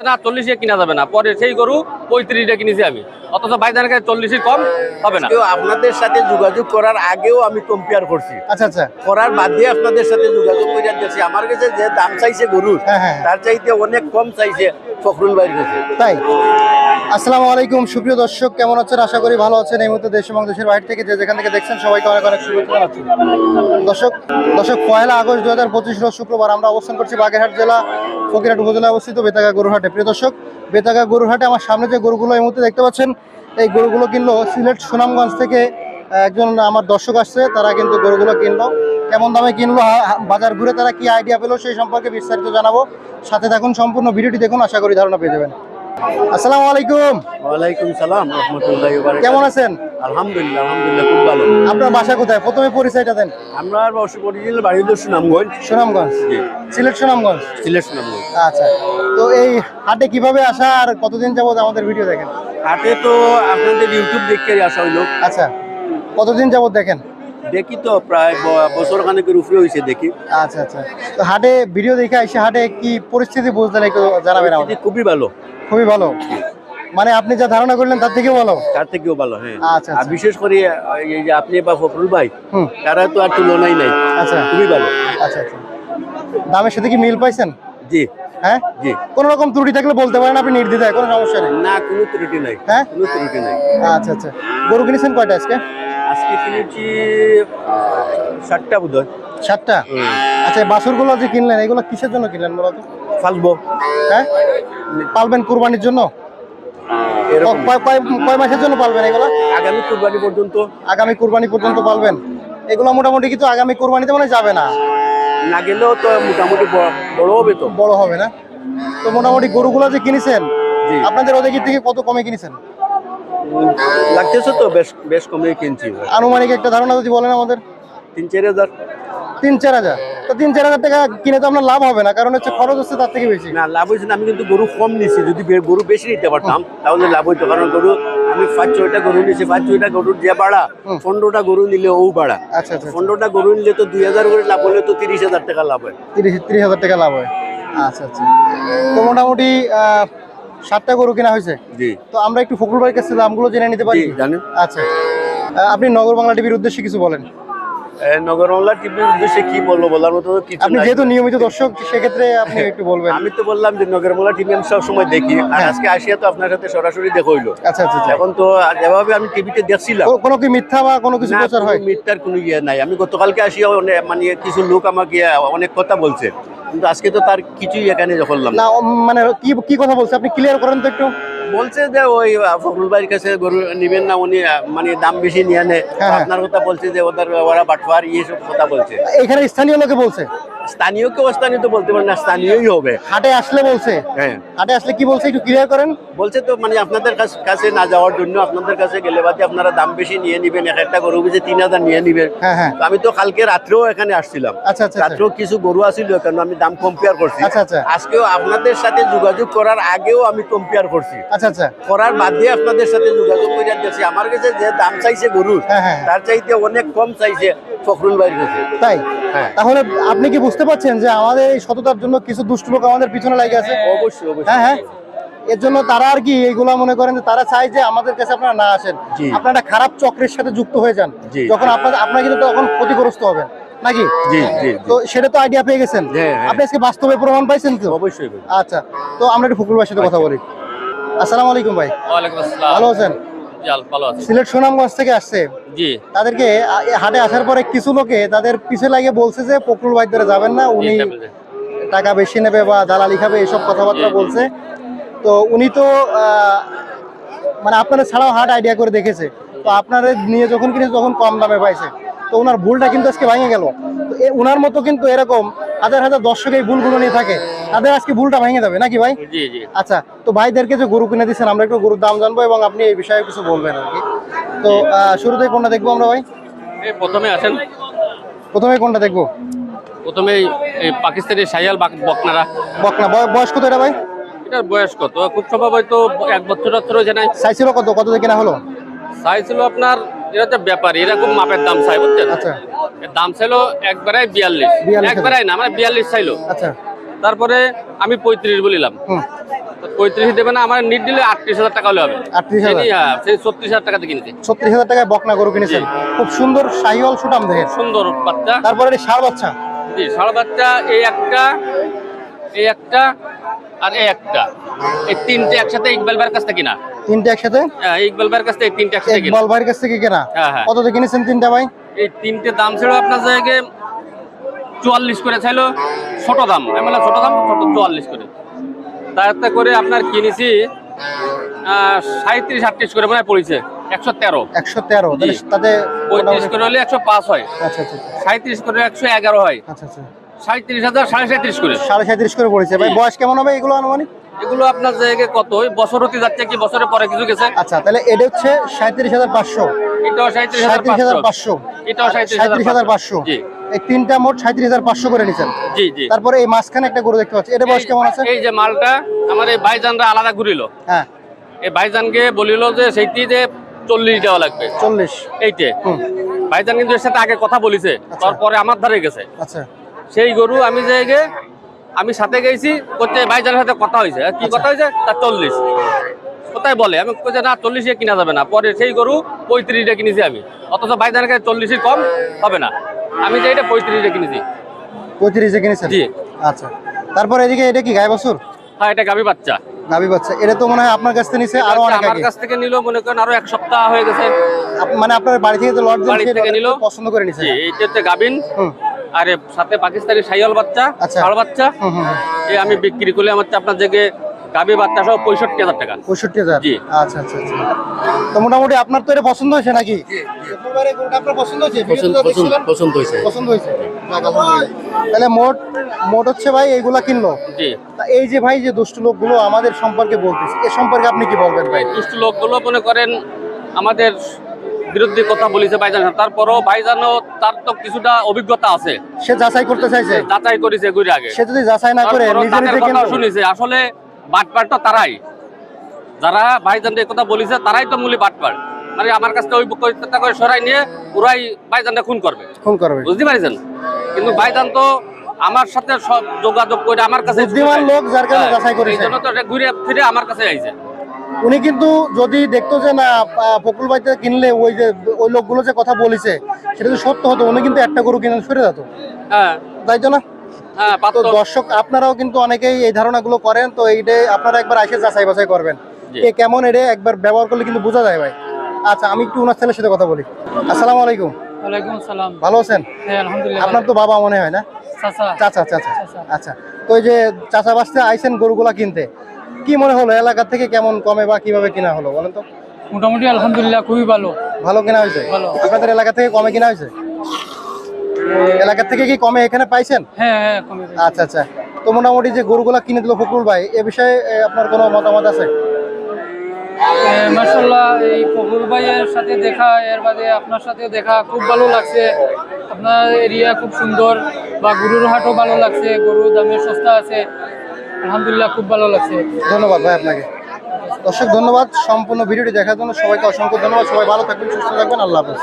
না চল্লিশে কিনা যাবে না। পরে সেই গরু পঁয়ত্রিশটা কিনেছি আমি। অথচ ভাইজানের কাছে চল্লিশে কম হবে না। কেউ আপনাদের সাথে যোগাযোগ করার আগেও আমি কম্পেয়ার করছি। আচ্ছা আচ্ছা। করার বাদ দিয়ে আপনাদের সাথে যোগাযোগ করে দিয়েছি। আমার কাছে যে দাম চাইছে গরুর হ্যাঁ, হ্যাঁ। তার চাইতে অনেক কম চাইছে ফখরুল ভাইয়ের কাছে। তাই? আসসালামু আলাইকুম, সুপ্রিয় দর্শক, কেমন আছেন? আশা করি ভালো আছেন। এই মুহূর্তে দেশ এবং দেশের বাইরে থেকে যে যেখান থেকে দেখছেন, সবাইকে অনেক অনেক শুভেচ্ছা জানাচ্ছি। দর্শক দর্শক, পয়লা আগস্ট দু হাজার পঁচিশ রোজ শুক্রবার আমরা অবস্থান করছি বাগেরহাট জেলা, ফকিরহাট উপজেলা অবস্থিত বেতাগা গরুহাটে প্রিয় দর্শক, বেতাগা গরুহাটে আমার সামনে যে গরুগুলো এই মুহূর্তে দেখতে পাচ্ছেন, এই গরুগুলো কিনলো সিলেট সুনামগঞ্জ থেকে একজন আমার দর্শক আসছে, তারা কিন্তু গরুগুলো কিনলো। কেমন দামে কিনলো বাজার ঘুরে তারা কি আইডিয়া পেল সেই সম্পর্কে বিস্তারিত জানাব। সাথে থাকুন, সম্পূর্ণ ভিডিওটি দেখুন, আশা করি ধারণা পেয়ে যাবেন। আসসালামু আলাইকুম। ওয়ালাইকুম সালাম রহমতুল্লাহ কেমন আছেন? আলহামদুলিল্লাহ আলহামদুলিল্লাহ খুব ভালো। আপনার বাসা কোথায়? প্রথমে পরিচয়টা দেন। আমরা অরিজিনাল বাড়ি হলো সুনামগঞ্জ। সুনামগঞ্জ? সিলেট সুনামগঞ্জ? সিলেট সুনামগঞ্জ। আচ্ছা। তো এই হাটে কীভাবে আসা আর কতদিন যাবত আমাদের ভিডিও দেখেন? হাটে তো আপনাদের ইউটিউব দেখে আসা হইল। আচ্ছা। কতদিন যাবত দেখেন? দেখি তো প্রায় বছর খানেকের উপরে হয়েছে দেখি। আচ্ছা আচ্ছা। তো হাটে ভিডিও দেখে এসে হাটে কি পরিস্থিতি বুঝলেন একটু জানাবেন আমাদের। খুবই ভালো। খুবই ভালো। মানে আপনি যা ধারণা করলেন তার থেকেও ভালো। তার থেকেও ভালো হ্যাঁ। আচ্ছা, আর আচ্ছা। বিশেষ করে এই যে আপনি বা ফখরুল ভাই তারা তো আর তুলনাই নাই। আচ্ছা। খুবই ভালো। আচ্ছা আচ্ছা। দামের সাথে কি মিল পাইছেন? জি। হ্যাঁ? জি। কোনো রকম ত্রুটি থাকলে বলতে পারেন আপনি নির্দ্বিধায় কোনো সমস্যা নেই। না কোনো ত্রুটি নাই। হ্যাঁ? কোনো ত্রুটি নাই। আচ্ছা আচ্ছা। গরু কিনেছেন কয়টা আজকে? আজকে কিনেছি ষাটটা বোধ হয় সাতটা? আচ্ছা যে কিনলেন এগুলো কিসের জন্য কিনলেন মূলত ফালবো। হ্যাঁ? পালবেন কুরবানির জন্য? কয়- কয় কয় মাসের জন্য পালবেন এগুলো? আগামী কুরবানি পর্যন্ত। আগামী কুরবানি পর্যন্ত পালবেন। এগুলো মোটামুটি কিন্তু আগামী কুরবানিতে মানে যাবে না। না গেলেও তো মোটামুটি বড় হবে তো। বড় হবে না? তো মোটামুটি গরুগুলো যে কিনেছেন আপনাদের ওদিকে থেকে কত কমে কিনেছেন? লাগতেছে তো বেশ বেশ কমে কিনছি। আনুমানিক একটা ধারণা যদি বলেন আমাদের। তিন চার হাজার। তিন চার হাজার? তো তিন চার হাজার টাকা কিনে তো আপনার লাভ হবে না কারণ হচ্ছে খরচ হচ্ছে তার থেকে বেশি। না লাভ হয়েছে না আমি কিন্তু গরু কম নিছি যদি গরু বেশি নিতে পারতাম তাহলে লাভ হইতো কারণ গরু আমি পাঁচ ছয়টা গরু নিছি পাঁচ ছয়টা গরুর যে ভাড়া পনেরোটা গরু নিলে ও ভাড়া আচ্ছা আচ্ছা পনেরোটা গরু নিলে তো দুই হাজার করে লাভ হলে তো তিরিশ হাজার টাকা লাভ হয়। তিরিশ তিরিশ হাজার টাকা লাভ হয়। আচ্ছা আচ্ছা। তো মোটামুটি সাতটা গরু কেনা হয়েছে। জি। তো আমরা একটু ফকরুল ভাইয়ের কাছে দামগুলো জেনে নিতে পারি। জানেন আচ্ছা। আপনি নগর বাংলা টিভির উদ্দেশ্যে কিছু বলেন। নগরমহল্লা টিভির উদ্দেশ্যে কি বলব? বলার মতো কিছু আপনি যেহেতু নিয়মিত দর্শক সেক্ষেত্রে আপনি একটু বলবেন। আমি তো বললাম যে নগরমহল্লা টিভি আমি সবসময় দেখি। আর হ্যাঁ। আজকে আসিয়া তো আপনার সাথে সরাসরি দেখা হইল। আচ্ছা আচ্ছা আচ্ছা। এখন তো যেভাবে আমি টিভিতে দেখছিলাম। কোনো কি মিথ্যা বা কোনো কিছু প্রচার হয়? মিথ্যার কোনো ইয়ে নাই। আমি গতকালকে আসিয়া অনেক মানে কিছু লোক আমাকে অনেক কথা বলছে। কিন্তু আজকে তো তার কিছুই এখানে করলাম না। মানে কি কি কথা বলছে? আপনি ক্লিয়ার করেন তো একটু। বলছে যে ওই ফখরুল ভাইয়ের কাছে গরু নিবেন না উনি মানে দাম বেশি নিয়ে নেয় হ্যাঁ, হ্যাঁ। আপনার কথা বলছে যে ওদের ওরা বাটফার ইয়ে সব কথা বলছে। এখানে স্থানীয় লোকে বলছে? স্থানীয় কেউ স্থানীয় তো বলতে পারেন না স্থানীয়ই হবে। হাটে আসলে বলছে? হ্যাঁ। হাটে আসলে কি বলছে একটু ক্লিয়ার করেন? বলছে তো মানে আপনাদের কাছে না যাওয়ার জন্য আপনাদের কাছে গেলে বাদে আপনারা দাম বেশি নিয়ে নিবেন এক একটা গরু বেশি তিন হাজার নিয়ে নিবেন। হ্যাঁ হ্যাঁ। তো আমি তো কালকে রাত্রেও এখানে আসছিলাম। আচ্ছা আচ্ছা আচ্ছা। রাত্রেও কিছু গরু আসছিল কেন আমি দাম কম্পেয়ার করছি। আচ্ছা, আচ্ছা। আজকেও আপনাদের সাথে যোগাযোগ করার আগেও আমি কম্পেয়ার করছি। আচ্ছা আচ্ছা। করার বাদ আপনাদের সাথে যোগাযোগ করে দিয়েছি। আমার কাছে যে দাম চাইছে গরুর হ্যাঁ। তার চাইতে অনেক কম চাইছে। ফখরুল ভাইয়ের কাছে তাই? হ্যাঁ। তাহলে আপনি কি বুঝতে পারছেন যে আমাদের এই সততার জন্য কিছু দুষ্ট লোক আমাদের পিছনে লাগে আছে? অবশ্যই অবশ্যই। হ্যাঁ হ্যাঁ। এর জন্য তারা আর কি এইগুলা মনে করেন যে তারা চায় যে আমাদের কাছে আপনারা না আসেন। আপনারা খারাপ চক্রের সাথে যুক্ত হয়ে যান। যখন আপনার আপনারা কিন্তু তখন ক্ষতিগ্রস্ত হবেন। নাকি? জি জি তো সেটা তো আইডিয়া পেয়ে গেছেন। হ্যাঁ, হ্যাঁ। আপনি আজকে বাস্তবে প্রমাণ পাইছেন তো? অবশ্যই আচ্ছা তো আমরা একটু ফকুল ভাইয়ের সাথে কথা বলি। আসসালামু আলাইকুম ভাই। ওয়ালাইকুম আসসালাম। ভালো আছেন? জি, ভালো আছি। সিলেট সুনামগঞ্জ থেকে আসছে। জি। তাদেরকে হাটে আসার পরে কিছু লোকে তাদের পিছে বলছে যে ভাই ধরে যাবেন না উনি টাকা বেশি নেবে বা দালালি খাবে এসব কথাবার্তা। বলছে। তো উনি তো মানে আপনারা ছাড়াও হাট আইডিয়া করে দেখেছে। তো আপনারা নিয়ে যখন কিনেছে তখন কম দামে পাইছে। তো ওনার ভুলটা কিন্তু আজকে ভেঙে গেল। তো ওনার মতো কিন্তু এরকম হাজার হাজার দর্শক এই ভুলগুলো নিয়ে থাকে তাদের আজকে ভুলটা ভেঙে যাবে নাকি ভাই? আচ্ছা তো ভাইদেরকে যে গরু কিনে দিচ্ছেন আমরা একটু গরুর দাম জানব এবং আপনি এই বিষয়ে কিছু বলবেন আর কি। তো আহ, শুরুতেই কোনটা দেখব আমরা ভাই? প্রথমে আসেন। প্রথমে কোনটা দেখব? প্রথমে এই পাকিস্তানি সাইয়াল বাক- বকনারা। বকনা বয়- বয়স কত এটা ভাই? এটার বয়স কত? খুব সম্ভব হয়তো এক বছর বছর হয়েছে নাই। চাইছিল কত? কত দিয়ে কেনা হলো? সাইজ ছিল আপনার এটা তো ব্যাপার এরকম মাপের দাম চাই বুঝছেন? আচ্ছা। দাম চাইলো একবারে বিয়াল্লিশ। 42 একবারে না মানে বিয়াল্লিশ চাইলো। আচ্ছা। তারপরে আমি পঁয়ত্রিশ বলিলাম। পঁয়ত্রিশ দেবে না আমার নিট দিলে আটত্রিশ হাজার টাকা হলে হবে। 38,000 সেই হ্যাঁ সেই ছত্রিশ হাজার টাকাতে কিনছি। ছত্রিশ হাজার টাকায় বকনা গরু কিনেছেন। খুব সুন্দর শাহিওয়াল সুটাম দেখেন সুন্দর বাচ্চা। তারপরে ষাঁড় বাচ্চা। জি ষাঁড় বাচ্চা এই একটা এই একটা আর এই একটা। এই তিনটে একসাথে ইকবাল ভাইয়ের কাছ থেকে কিনা? তিনটে একসাথে? হ্যাঁ ইকবাল ভাইয়ের কাছ থেকে এই তিনটে একসাথে ইকবাল ভাইয়ের কাছ থেকে কেনা? হ্যাঁ, হ্যাঁ। কততে কিনেছেন তিনটা ভাই? এই তিনটে দাম ছিল আপনার জায়গায় চুয়াল্লিশ করে চাইলো ছোট দাম আমি বললাম ছোট দাম ছোট চুয়াল্লিশ করে। তাতে করে আপনার কিনেছি সাঁত্রিশ আটত্রিশ করে মানে পড়েছে। একশো তেরো। একশো তেরো। তাতে পঁয়ত্রিশ করে হলে একশো পাঁচ হয়। আচ্ছা আচ্ছা সাঁত্রিশ করে একশো এগারো হয়। আচ্ছা আচ্ছা। সাঁত্রিশ হাজার সাড়ে সাঁত্রিশ করে। সাড়ে সাঁত্রিশ করে পড়েছে। ভাই বয়স কেমন হবে এগুলো আনুমানিক? এগুলো আপনার জায়গায় কত? বছর হতে যাচ্ছে কি বছরের পরে কিছু গেছে? আচ্ছা তাহলে এটা হচ্ছে সাঁত্রিশ হাজার পাঁচশো। এটাও সাঁত্রিশ হাজার পাঁচশো। এটাও সাঁত্রিশ হাজার পাঁচশো। এই তিনটা মোট সাঁত্রিশ হাজার পাঁচশো করে নিছেন। জি জি। তারপরে এই মাঝখানে একটা গরু দেখতে পাচ্ছি। এটা বয়স কেমন আছে? এই যে মালটা আমার এই ভাইজানরা আলাদা ঘুরিল। হ্যাঁ। এই ভাইজানকে বলিল যে সেইটি যে চল্লিশ দেওয়া লাগবে। চল্লিশ। এইটে। ভাইজান কিন্তু এর সাথে আগে কথা বলিছে তারপরে আমার ধারে গেছে। আচ্ছা। সেই গরু আমি যে গে আমি সাথে গেছি করতে ভাইজানের সাথে কথা হয়েছে। কি কথা হয়েছে? তার চল্লিশ। কোথায় বলে? আমি কইছে না চল্লিশে কিনা যাবে না। পরে সেই গরু পঁয়ত্রিশে কিনেছি আমি। অথচ ভাইজানের কাছে চল্লিশের কম হবে না। আমি যে এটা পঁয়ত্রিশে কিনেছি। পঁয়ত্রিশে কিনেছেন? জি। আচ্ছা। তারপর এদিকে এটা কি গায়ে বছর? হ্যাঁ এটা গাভী বাচ্চা। গাবি বাচ্চা। এটা তো মনে হয় আপনার কাছ থেকে নিছে আরও অনেক আমার কাছ থেকে নিল মনে করেন আরও এক সপ্তাহ হয়ে গেছে। মানে আপনার বাড়ি থেকে তো লট পছন্দ করে নিছে। জি এইটা হচ্ছে গাভিন। হুম। আর সাথে পাকিস্তানি সাইয়াল বাচ্চা আচ্ছা। ষাড় বাচ্চা হুম হুম আমি বিক্রি করলে আমার হচ্ছে আপনার জায়গায় গাভী বাচ্চা সহ পঁয়ষট্টি হাজার টাকা। পঁয়ষট্টি হাজার? জি। আচ্ছা আচ্ছা আচ্ছা। তো মোটামুটি আপনার তো এটা পছন্দ হয়েছে নাকি? আপনার পছন্দ হয়েছে? ভিডিওতে তো দেখছিলাম। পছন্দ হয়েছে। পছন্দ হয়েছে। তাহলে মোট মোট হচ্ছে ভাই এইগুলা কিনলো? জি। এই যে ভাই যে দুষ্ট লোকগুলো আমাদের সম্পর্কে বলতেছে এ সম্পর্কে আপনি কি বলবেন ভাই? দুষ্ট লোকগুলো মনে করেন আমাদের বিরুদ্ধে কথা বলেছে ভাইজান তারপরও ভাইজানও তার তো কিছুটা অভিজ্ঞতা আছে। সে যাচাই করতে চাইছে? যাচাই করেছে ঘুরে আগে। সে যদি যাচাই না করে নিজে নিজে কথা শুনেছে। আসলে বাটপাট তো তারাই। যারা ভাইজান কথা বলেছে তারাই তো মূল্য বাটপাট মানে আমার কাছে ওই বক্তৃতা করে সরাই নিয়ে পুরাই ভাইজানটা খুন করবে। খুন করবে। বুঝতে পারছেন? কিন্তু ভাইজান তো আমার সাথে সব যোগাযোগ করে আমার কাছে বুদ্ধিমান লোক যার কাছে যাচাই করেছে। এই জন্য তো ঘুরে ফিরে আমার কাছে আইছে। উনি কিন্তু যদি দেখতো যে না ফকুল বাড়িতে কিনলে ওই যে ওই লোকগুলো যে কথা বলেছে সেটা যদি সত্য হতো উনি কিন্তু একটা গরু কিনে সরে যেত। হ্যাঁ। তাই তো না? হ্যাঁ তো দর্শক আপনারাও কিন্তু অনেকেই এই ধারণাগুলো করেন তো এইটাই আপনারা একবার এসে যাচাই বাছাই করবেন। কে কেমন এটা একবার ব্যবহার করলে কিন্তু বোঝা যায় ভাই। আচ্ছা আমি একটু উনার ছেলের সাথে কথা বলি। আসসালামু আলাইকুম। ওয়ালাইকুম ভালো আছেন? হ্যাঁ আলহামদুলিল্লাহ আপনার তো বাবা মনে হয় না? চাচা। চাচা চাচা। চাচা। আচ্ছা তো এই যে চাচা বাসতে আইছেন গরুগুলা কিনতে কি মনে হলো? এলাকা থেকে কেমন কমে বা কীভাবে কিনা হলো? বলেন তো। মোটামুটি আলহামদুলিল্লাহ খুবই ভালো। ভালো কিনা হয়েছে? ভালো। আপনাদের এলাকা থেকে কমে কিনা হয়েছে? এলাকা থেকে কি কমে এখানে পাইছেন? হ্যাঁ হ্যাঁ আচ্ছা আচ্ছা। তো মোটামুটি যে গরুগুলা কিনে দিল ফখরুল ভাই এ বিষয়ে আপনার কোনো মতামত আছে? এই ভাইয়ের সাথে দেখা এর বাদে আপনার সাথে দেখা খুব ভালো লাগছে। আপনার এরিয়া খুব সুন্দর বা গরুর হাটও ভালো লাগছে গরুর দামে সস্তা আছে। আলহামদুলিল্লাহ, খুব ভালো লাগছে। ধন্যবাদ ভাই আপনাকে। দর্শক, ধন্যবাদ। সম্পূর্ণ ভিডিওটি দেখার জন্য সবাইকে অসংখ্য ধন্যবাদ। সবাই ভালো থাকবেন, সুস্থ থাকবেন। আল্লাহ হাফেজ।